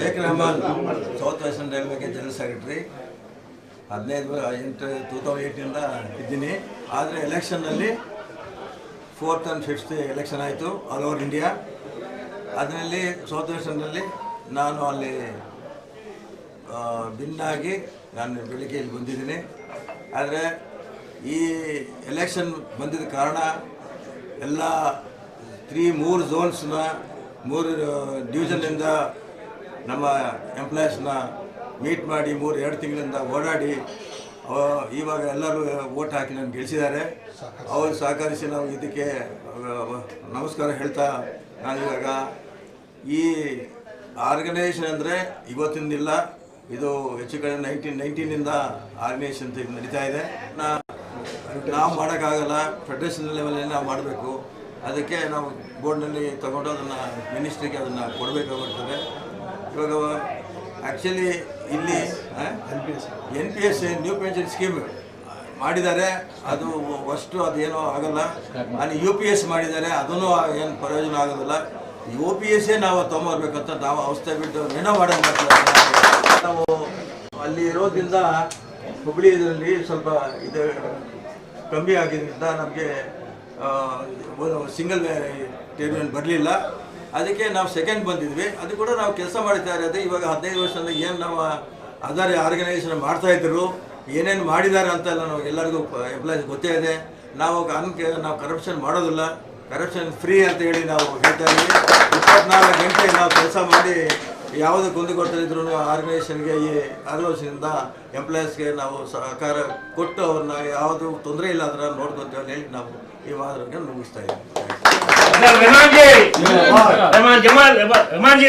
Sheikh Rehman south western ರೈಲ್ವೆಗೆ general secretary ಹದಿನೈದು ಎಂಟು ಟೂ ತೌಸಂಡ್ ಏಯ್ಟಿಂದ ಇದ್ದೀನಿ. ಆದರೆ ಎಲೆಕ್ಷನ್ನಲ್ಲಿ ಫೋರ್ತ್ ಆ್ಯಂಡ್ ಫಿಫ್ತ್ ಎಲೆಕ್ಷನ್ ಆಯಿತು ಆಲ್ ಓವರ್ ಇಂಡಿಯಾ ಅದರಲ್ಲಿ ಸೌತ್ ವೆಸ್ಟರ್ನಲ್ಲಿ ನಾನು ಅಲ್ಲಿ ಭಿನ್ನಾಗಿ ನಾನು ಬೆಳಿಗ್ಗೆ ಇಲ್ಲಿ ಬಂದಿದ್ದೀನಿ. ಆದರೆ ಈ ಎಲೆಕ್ಷನ್ ಬಂದಿದ್ದ ಕಾರಣ ಎಲ್ಲ ತ್ರೀ ಮೂರು ಝೋನ್ಸ್ನ ಮೂರು ಡಿವಿಷನ್ನಿಂದ ನಮ್ಮ ಎಂಪ್ಲಾಯೀಸ್ನ ಮೀಟ್ ಮಾಡಿ ಮೂರು, ಎರಡು ತಿಂಗಳಿಂದ ಓಡಾಡಿ ಇವಾಗ ಎಲ್ಲರೂ ಓಟ್ ಹಾಕಿ ನಾನು ಗೆಲ್ಲಿಸಿದ್ದಾರೆ ಅವರು ಸಹಕರಿಸಿ ನಾವು ಇದಕ್ಕೆ ನಮಸ್ಕಾರ ಹೇಳ್ತಾ ನಾನು ಇವಾಗ ಈ ಆರ್ಗನೈಸೇಷನ್ ಅಂದರೆ ಇವತ್ತಿಂದಿಲ್ಲ. ಇದು ಹೆಚ್ಚು ಕಡೆ ನೈನ್ಟೀನ್ ನೈನ್ಟೀನಿಂದ ಆರ್ಗನೈಸೇಷನ್ ನಡೀತಾ ಇದೆ. ನಾವು ಮಾಡೋಕ್ಕಾಗಲ್ಲ. ಫೆಡರೇಷನ್ ಲೆವೆಲಲ್ಲಿ ನಾವು ಮಾಡಬೇಕು. ಅದಕ್ಕೆ ನಾವು ಬೋರ್ಡ್ನಲ್ಲಿ ತಗೊಂಡು ಅದನ್ನು ಮಿನಿಸ್ಟ್ರಿಗೆ ಅದನ್ನು ಕೊಡಬೇಕಾಗುತ್ತದೆ ಇವಾಗ ಆ್ಯಕ್ಚುಲಿ ಇಲ್ಲಿ N P S new pension scheme ಮಾಡಿದ್ದಾರೆ. ಅದು ಅಷ್ಟು ಅದೇನೋ ಆಗಲ್ಲ. ಅಲ್ಲಿ ಯು ಪಿ ಎಸ್ ಮಾಡಿದ್ದಾರೆ. ಅದನ್ನು ಏನು ಪ್ರಯೋಜನ ಆಗೋದಿಲ್ಲ. ಯು ಪಿ ಎಸ್ಸೇ ನಾವು ತೊಗೊಂಬರ್ಬೇಕಂತ ನಾವು ಅವಸ್ಥೆ ಬಿಟ್ಟು ಏನೋ ಮಾಡೋದು ನಾವು ಅಲ್ಲಿ ಇರೋದ್ರಿಂದ ಹುಬ್ಳಿ ಇದರಲ್ಲಿ ಸ್ವಲ್ಪ ಇದು ಕಮ್ಮಿ ಆಗಿದ್ದರಿಂದ ನಮಗೆ ಸಿಂಗಲ್ ಟೇಬಲ್ ಬರಲಿಲ್ಲ. ಅದಕ್ಕೆ ನಾವು ಸೆಕೆಂಡ್ ಬಂದಿದ್ವಿ. ಅದು ಕೂಡ ನಾವು ಕೆಲಸ ಮಾಡ್ತಾ ಇರೋದು. ಇವಾಗ ಹದಿನೈದು ವರ್ಷದಿಂದ ಏನು ನಾವು ಅದರ್ ಆರ್ಗನೈಸೇಷನ್ ಮಾಡ್ತಾ ಇದ್ರು, ಏನೇನು ಮಾಡಿದ್ದಾರೆ ಅಂತ ನಾವು ಎಲ್ಲರಿಗೂ ಎಂಪ್ಲಾಯ್ಸ್ ಗೊತ್ತೇ ಇದೆ. ನಾವು ಅನ್ ನಾವು ಕರಪ್ಷನ್ ಮಾಡೋದಿಲ್ಲ. ಕರಪ್ಷನ್ ಫ್ರೀ ಅಂತ ಹೇಳಿ ನಾವು ಹೇಳ್ತಾ ಇದ್ದೀವಿ. ಇಪ್ಪತ್ನಾಲ್ಕು ಗಂಟೆ ನಾವು ಕೆಲಸ ಮಾಡಿ ಯಾವುದೇ ಕುಂದುಕೊರತೆ ಇದ್ರೂ ಆರ್ಗನೈಸೇಷನ್ಗೆ ಈ ಆಲೋಚನೆಯಿಂದ ಎಂಪ್ಲಾಯೀಸ್ಗೆ ನಾವು ಸಹಕಾರ ಕೊಟ್ಟು ಅವ್ರನ್ನ ಯಾವುದು ತೊಂದರೆ ಇಲ್ಲ ಅದನ್ನ ನೋಡ್ಕೊತೀವಿ ಅಂತ ಹೇಳಿ ನಾವು ಈ ಮಾದರಿಯನ್ನು ಮುಗಿಸ್ತಾ ಇದ್ದೀವಿ. Jamal, Jamal, Jamal, Jamal, Jamal, Jamal, Jamal,